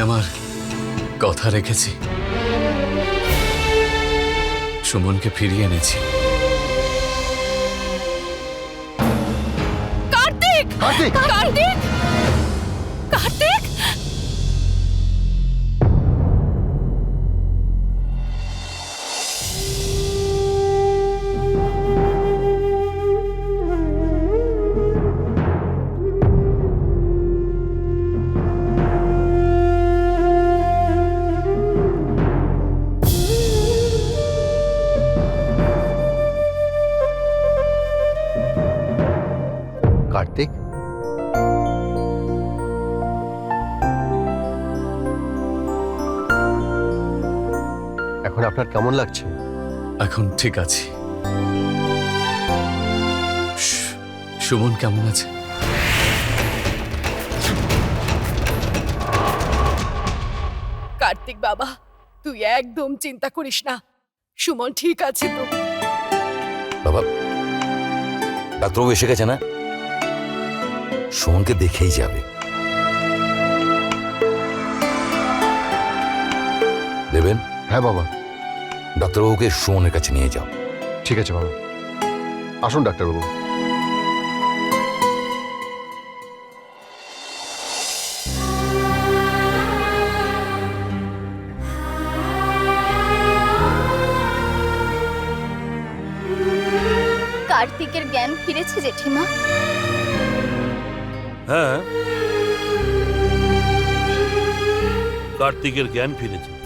আমার কথা রেখেছি। সুমনকে ফিরিয়ে এনেছি। কার্তিক! কার্তিক! কার্তিক! এখন আপনার কেমন লাগছে? এখন ঠিক আছি। সুমন কেমন আছে? কার্তিক বাবা তুই একদম চিন্তা করিস না। সুমন ঠিক আছে তো। বাবা ডাক্তারবাবু এসে গেছে না? সুমনকে দেখেই যাবে। দেবেন? হ্যাঁ বাবা। ডাক্তারবাবুকে সুমনের কাছে নিয়ে যাও। ঠিক আছে বাবা। আসুন ডাক্তারবাবু। কার্তিকের জ্ঞান ফিরেছে জেঠিমা। হ্যাঁ। কার্তিকের জ্ঞান ফিরেছে।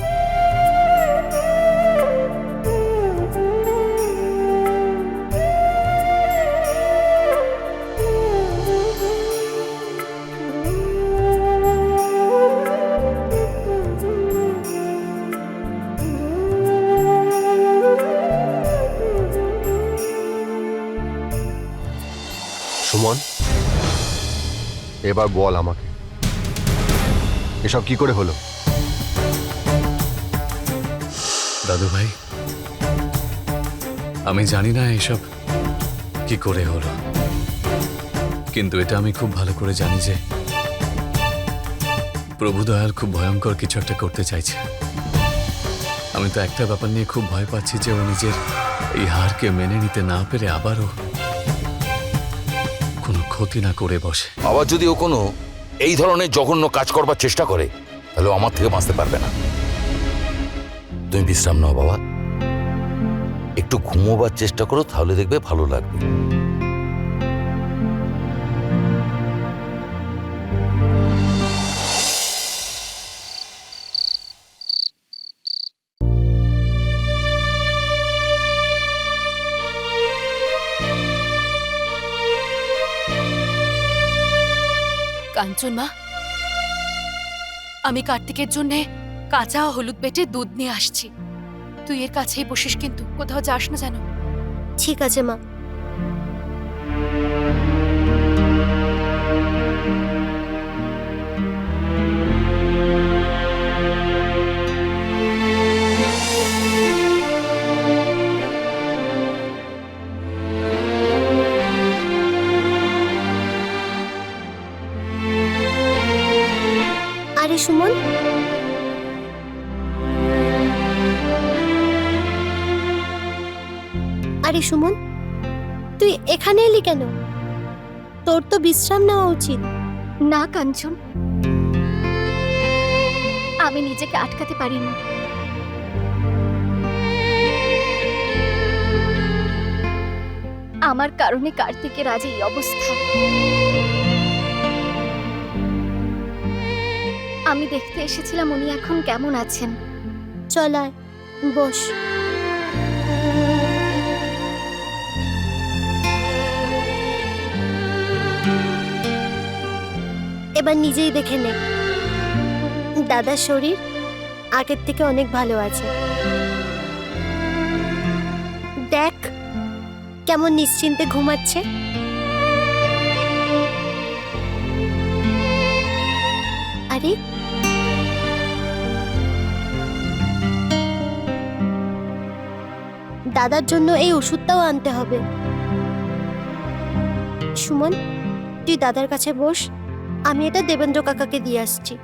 এবার বল আমাকে। এসব কি করে হলো? দাদু ভাই, আমি জানি না এসব কি করে হলো। কিন্তু এটা আমি খুব ভালো করে জানি যে প্রভু দয়াল খুব ভয়ঙ্কর কিছু একটা করতে চাইছে। আমি তো একটা ব্যাপার নিয়ে খুব ভয় পাচ্ছি যে ও নিজের এই হারকে মেনে নিতে না পেরে আবারও ক্ষতি না করে বসে। আবার যদি ও কোনো এই ধরনের জঘন্য কাজ করবার চেষ্টা করে, তাহলে আমার থেকে বাঁচতে পারবে না। তুমি বিশ্রাম নাও বাবা। একটু ঘুমোবার চেষ্টা করো, তাহলে দেখবে ভালো লাগবে। কাঞ্চন মা আমি কার্তিকের জন্যে কাঁচা হলুদ বেটে দুধ নিয়ে আসছি। তুই এর কাছেই বসিস কিন্তু, কোথাও যাস না যেন। ঠিক আছে, মা। আরে সুমন? আরে, সুমন, তুই এখানে এলি কেন? তোর তো বিশ্রাম নেওয়া উচিত। না, কাঞ্চন। আমি নিজেকে আটকাতে পারিনি। আমার কারণে কার্তিকের আজ এই অবস্থা। আমি দেখতে এসেছিলাম উনি এখন কেমন আছেন। চলায় বস। এবার নিজেই দেখে নে। দাদার শরীর আগের থেকে অনেক ভালো আছে। দেখ, কেমন নিশ্চিন্তে ঘুমাচ্ছে। আরে দাদার জন্য এই ওষুধটাও আনতে হবে। সুমন, তুই দাদার কাছে বস, আমি এটা দেবেন্দ্র কাকাকে দিয়ে আসছি।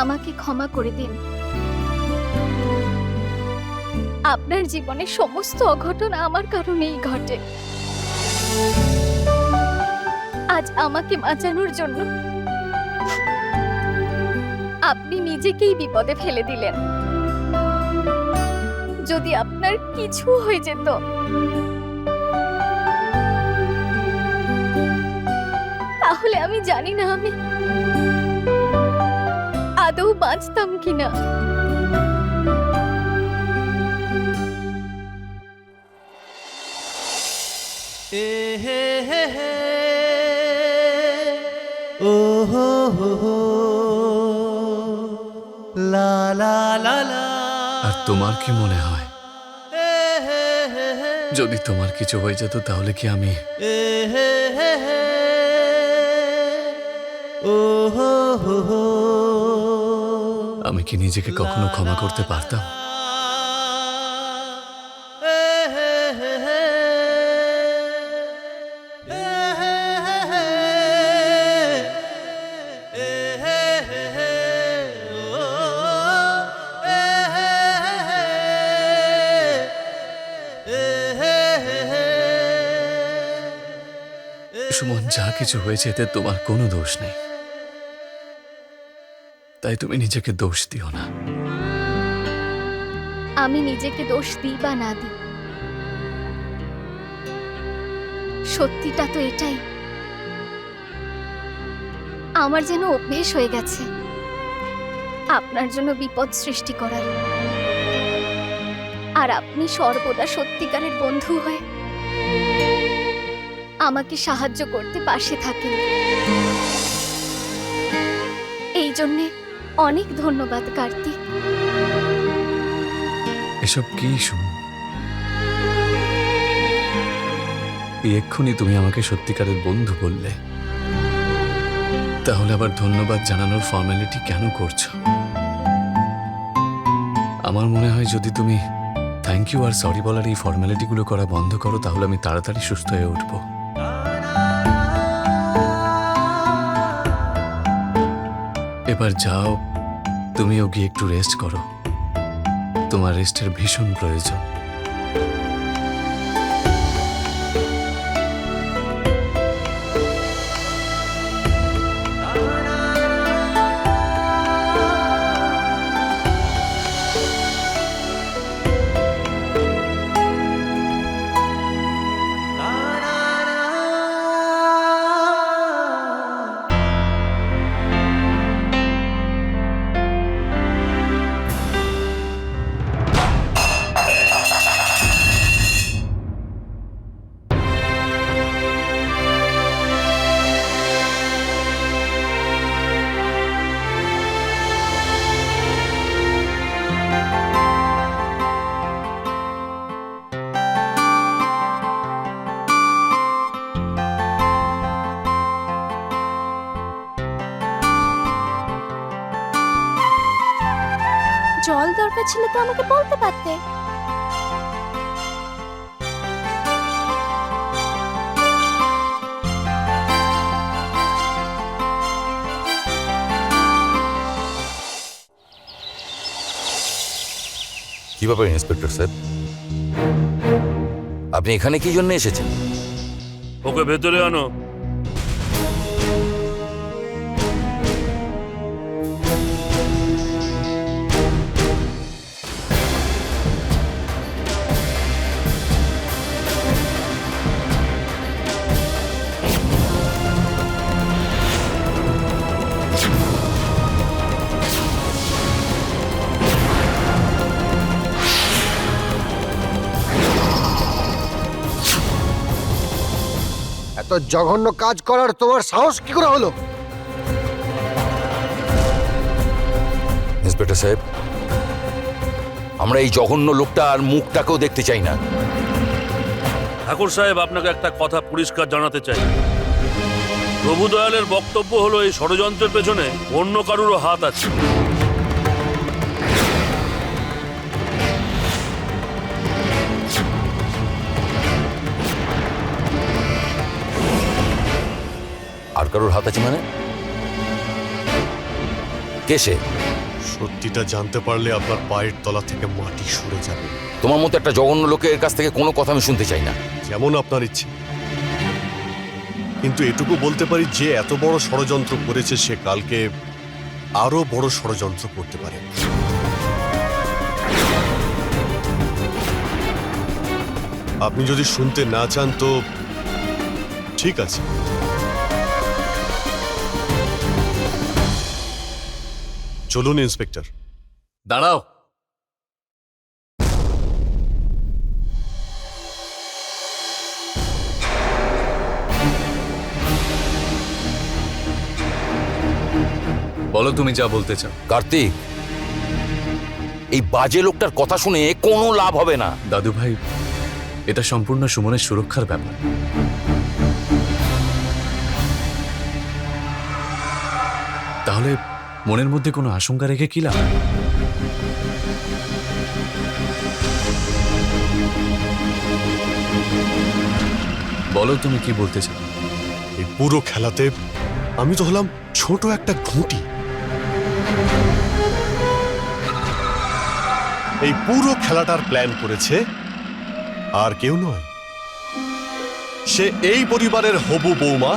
আমাকে ক্ষমা করে দিন। আপনার জীবনে সমস্ত অঘটন আমার কারণেই ঘটে। আজ আমাকে বাঁচানোর জন্য আপনি নিজেকেই বিপদে ফেলে দিলেন। যদি আপনার কিছু হয়ে যেত, তাহলে আমি জানি না আমি আদৌ বাঁচতাম কিনা। এ হে হে হে। ও হো হো হো। লা লা লা লা। আর তোমার কি মনে হয়? যদি তোমার কিছু হয়ে যেত তাহলে কি আমি আমি কি নিজেকে কখনো ক্ষমা করতে পারতাম? যা কিছু হয়েছে এতে তোমার কোনো দোষ নেই। তাই তুমি নিজেকে দোষ দিও না। আমি নিজেকে দোষ দিই বা না দিই? সত্যিটা তো এটাই। আমার যেন অভ্যেস হয়ে গেছে। আপনার জন্য বিপদ সৃষ্টি করার। আর আপনি সর্বদা সত্যিকারের বন্ধু হয়ে আমাকে সাহায্য করতে পাশে থাকেন। এই জন্যে অনেক ধন্যবাদ, কার্তিক। এসব কি শুন? এক্ষুনি তুমি আমাকে সত্যিকারের বন্ধু বললে। তাহলে আবার ধন্যবাদ জানানোর ফর্মালিটি কেন করছ? আমার মনে হয় যদি তুমি থ্যাংক ইউ আর সরি বলার এই ফর্মালিটিগুলো করা বন্ধ করো, তাহলে আমি তাড়াতাড়ি সুস্থ হয়ে উঠব। এবার যাও তুমিও গিয়ে একটু রেস্ট করো। তোমার রেস্টের ভীষণ প্রয়োজন। আমাকে বলতে পারতে। কি ব্যাপার ইন্সপেক্টর স্যার? আপনি এখানে কি জন্য এসেছেন? ওকে ভেতরে আনো। এত জঘন্য কাজ করার তোমার সাহস কি করে হলো? ইন্সপেক্টর সাহেব আমরা এই জঘন্য লোকটা আর মুখটাকেও দেখতে চাই না। ঠাকুর সাহেব আপনাকে একটা কথা পরিষ্কার জানাতে চাই। প্রভু দয়ালের বক্তব্য হলো এই ষড়যন্ত্রের পেছনে অন্য কারুরও হাত আছে। আর কারোর হাত আছে মানে? কে সে? সত্যিটা জানতে পারলে আপনার পায়ের তলা থেকে মাটি সরে যাবে। তোমার মতো একটা জঘন্য লোকের কাছ থেকে কোনো কথা আমি শুনতে চাই না। যেমন আপনার ইচ্ছে। কিন্তু এটুকু বলতে পারি যে এত বড় ষড়যন্ত্র করেছে সে কালকে, আরও বড় ষড়যন্ত্র করতে পারে। আপনি যদি শুনতে না চান তো ঠিক আছে। চলুন, ইন্সপেক্টর। দাঁড়াও। বলো তুমি যা বলতে চাও। কার্তিক এই বাজে লোকটার কথা শুনে কোনো লাভ হবে না। দাদু ভাই এটা সম্পূর্ণ সুমনের সুরক্ষার ব্যাপার। তাহলে মনের মধ্যে কোনো আশঙ্কা রেখে কি লাভ? বলো তুমি কি বলতে চাও। এই পুরো খেলাতে আমি তো হলাম ছোট একটা ঘুঁটি এই পুরো খেলাটার প্ল্যান করেছে আর কেউ নয়। সে এই পরিবারের হবু বৌমা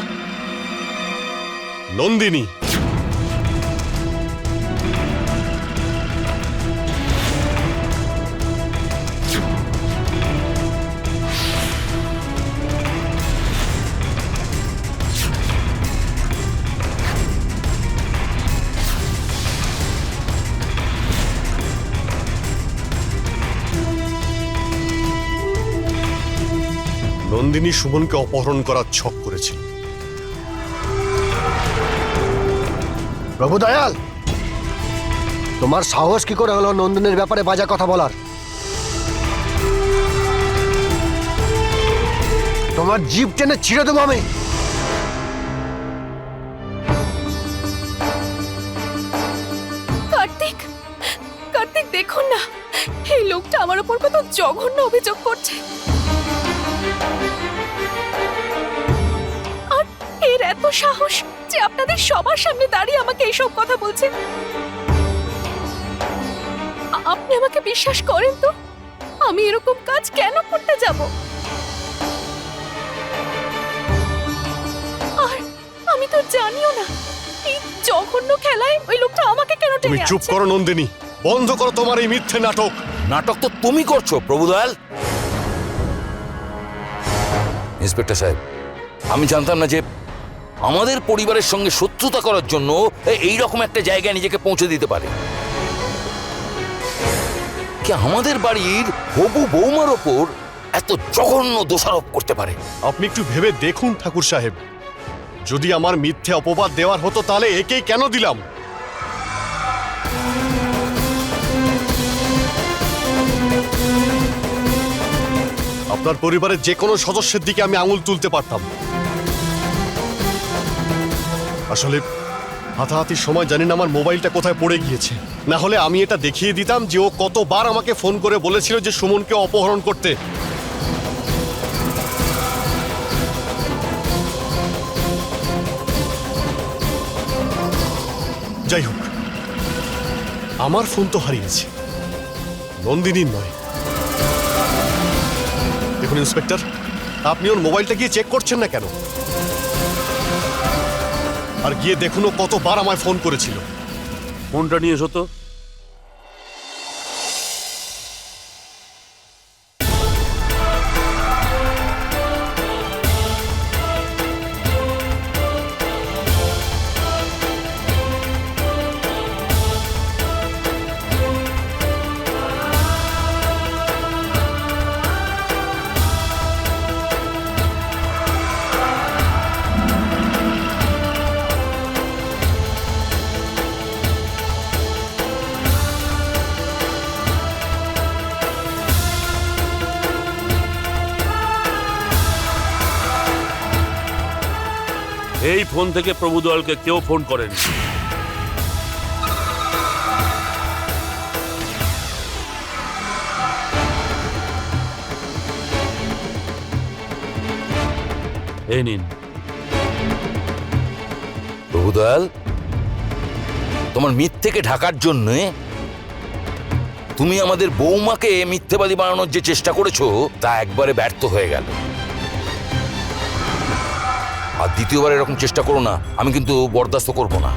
নন্দিনী। নন্দিনী সুমনকে অপহরণ করার ছক করেছিল। প্রভু দয়াল তোমার সাহস কি করে হলো নন্দিনীর ব্যাপারে বাজা কথা বলার? তোমার জিভ টেনে ছিঁড়ে দেবো আমি। কার্তিক কার্তিক দেখুন না এই লোকটা আমার উপর কত জঘন্য অভিযোগ করছে। এর এত সাহস যে আপনাদের সবার সামনে দাঁড়িয়ে আমাকে এইসব কথা বলছে আ- আপনি আমাকে বিশ্বাস করেন তো? আমি এরকম কাজ কেন করতে যাব? আর আমি তো জানিও না এই জঘন্য খেলায় ওই লোকটা আমাকে কেন তুমি টেনে চুপ আনছে? করো নন্দিনী। বন্ধ করো তোমার এই মিথ্যে নাটক। নাটক তো তুমি করছ প্রভুদয়াল। ইন্সপেক্টর সাহেব আমি জানতাম না যে আমাদের পরিবারের সঙ্গে শত্রুতা করার জন্য এই রকম একটা জায়গায় নিজেকে পৌঁছে দিতে পারে। কি আমাদের বাড়ির হবু বৌমার ওপর এত জঘন্য দোষারোপ করতে পারে। আপনি একটু ভেবে দেখুন, ঠাকুর সাহেব। যদি আমার মিথ্যে অপবাদ দেওয়ার হতো, তাহলে একেই কেন দিলাম? আপনার পরিবারের যে কোনো সদস্যের দিকে আমি আঙুল তুলতে পারতাম। আসলে হাতাহাতির সময় জানি না আমার মোবাইলটা কোথায় পড়ে গিয়েছে। না হলে আমি এটা দেখিয়ে দিতাম যে ও কতবার আমাকে ফোন করে বলেছিল যে সুমনকে অপহরণ করতে। যাই হোক, আমার ফোন তো হারিয়েছে। নন্দিনীর নয়। দেখুন, ইন্সপেক্টর, আপনি ওর মোবাইলটা গিয়ে চেক করছেন না কেন? আর গিয়ে দেখুন কতবার আমায় ফোন করেছিল। ফোনটা নিয়ে এসো তো। ফোন থেকে প্রভু দয়ালকে কেউ ফোন করেনি। এই নিন। প্রভুদয়াল তোমার মিথ্যেকে ঢাকার জন্য তুমি আমাদের বৌমাকে মিথ্যেবাদী বানানোর যে চেষ্টা করেছ, তা একবারে ব্যর্থ হয়ে গেল। দ্বিতীয়বার এরকম চেষ্টা করো না, আমি কিন্তু বরদাস্ত করব না।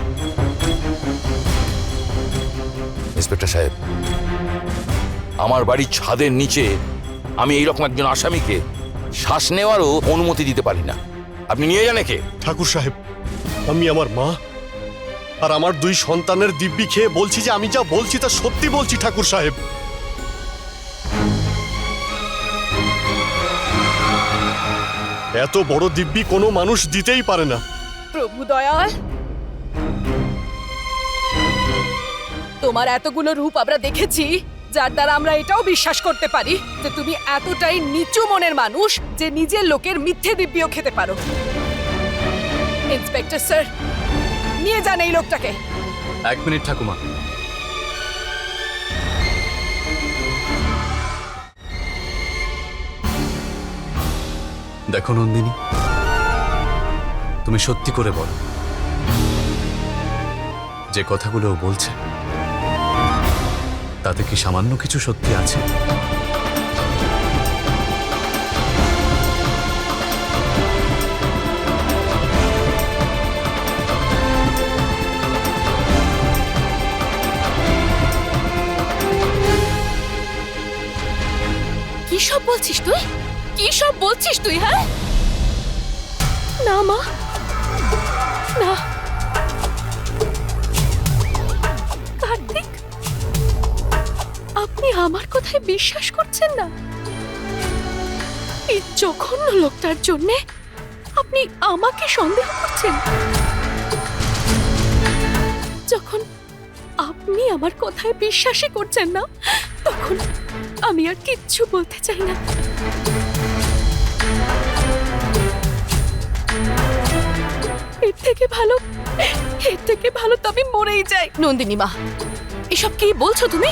ইন্সপেক্টর সাহেব, আমার বাড়ির ছাদের নিচে আমি এইরকম একজন আসামিকে শ্বাস নেওয়ারও অনুমতি দিতে পারি না। আপনি নিয়ে যান একে। ঠাকুর সাহেব, আমি আমার মা আর আমার দুই সন্তানের দিব্যি খেয়ে বলছি যে আমি যা বলছি তা সত্যি বলছি ঠাকুর সাহেব। এত বড় দিব্যি কোনো মানুষ দিতেই পারে না। প্রভু দয়াল। তোমার এতগুলো রূপ আমরা দেখেছি যার দ্বারা আমরা এটাও বিশ্বাস করতে পারি যে তুমি এতটাই নিচু মনের মানুষ যে নিজের লোকের মিথ্যে দিব্যিও খেতে পারো। ইন্সপেক্টর স্যার নিয়ে যান এই লোকটাকে। এক মিনিট ঠাকুমা। দেখো নন্দিনী, তুমি সত্যি করে বলো, যে কথাগুলো ও বলছে, তাতে কি সামান্য কিছু সত্যি আছে? কি সব বলছিস তুই? কি সব বলছিস তুই হ্যাঁ? না, মা। না। কার্তিক, আপনি আমার কথায় বিশ্বাস করছেন না? এই জঘন্য লোকটার জন্য আপনি আমাকে সন্দেহ করছেন? যখন আপনি আমার কথায় বিশ্বাসই করছেন না, তখন আমি আর কিচ্ছু বলতে চাই না। থেকে ভালো এর থেকে ভালো তো আমি মরেই যাই। নন্দিনী মা এসব কি বলছো তুমি?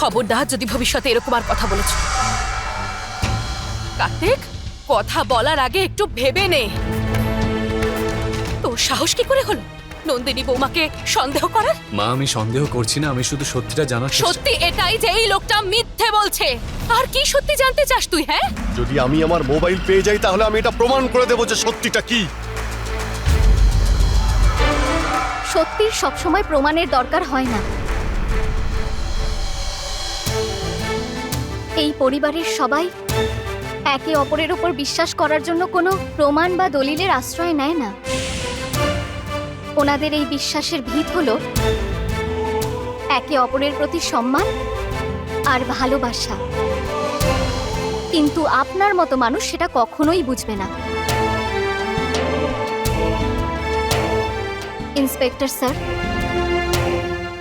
খবরদার যদি ভবিষ্যতে এরকম আর কথা বলেছ। কার্তিক কথা বলার আগে একটু ভেবে নে। তোর সাহস কি করে হলো? নন্দিনী বৌমাকে সন্দেহ করার? মা আমি সন্দেহ করছি না আমি শুধু সত্যিটা জানার সত্যি এটাই যে এই লোকটা মিথ্যে বলছে। আর কি সত্যি জানতে চাস তুই হ্যাঁ? যদি আমি আমার মোবাইল পেয়ে যাই তাহলে আমি এটা প্রমাণ করে দেবো যে সত্যিটা কি। সত্যির সবসময় প্রমাণের দরকার হয় না। এই পরিবারের সবাই একে অপরের উপর বিশ্বাস করার জন্য কোনো প্রমাণ বা দলিলের আশ্রয় নেয় না। ওনাদের এই বিশ্বাসের ভিত হলো একে অপরের প্রতি সম্মান আর ভালোবাসা। কিন্তু আপনার মতো মানুষ সেটা কখনোই বুঝবে না। ইন্সপেক্টর, স্যার,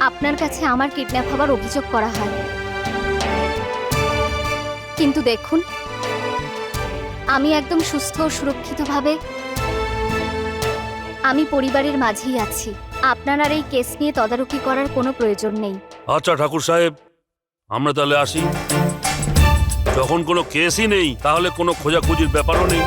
আপনার কাছে আমার কিডন্যাপ হবার অভিযোগ করা হয়। কিন্তু দেখুন, আমি একদম সুস্থ ও সুরক্ষিতভাবে আমি পরিবারের মাঝেই আছি। আপনার আর এই কেস নিয়ে তদারকি করার কোনো প্রয়োজন নেই। আচ্ছা ঠাকুর সাহেব, আমরা তাহলে আসি। যখন কোনো কেসই নেই তাহলে কোনো খোঁজাখুঁজির ব্যাপারও নেই।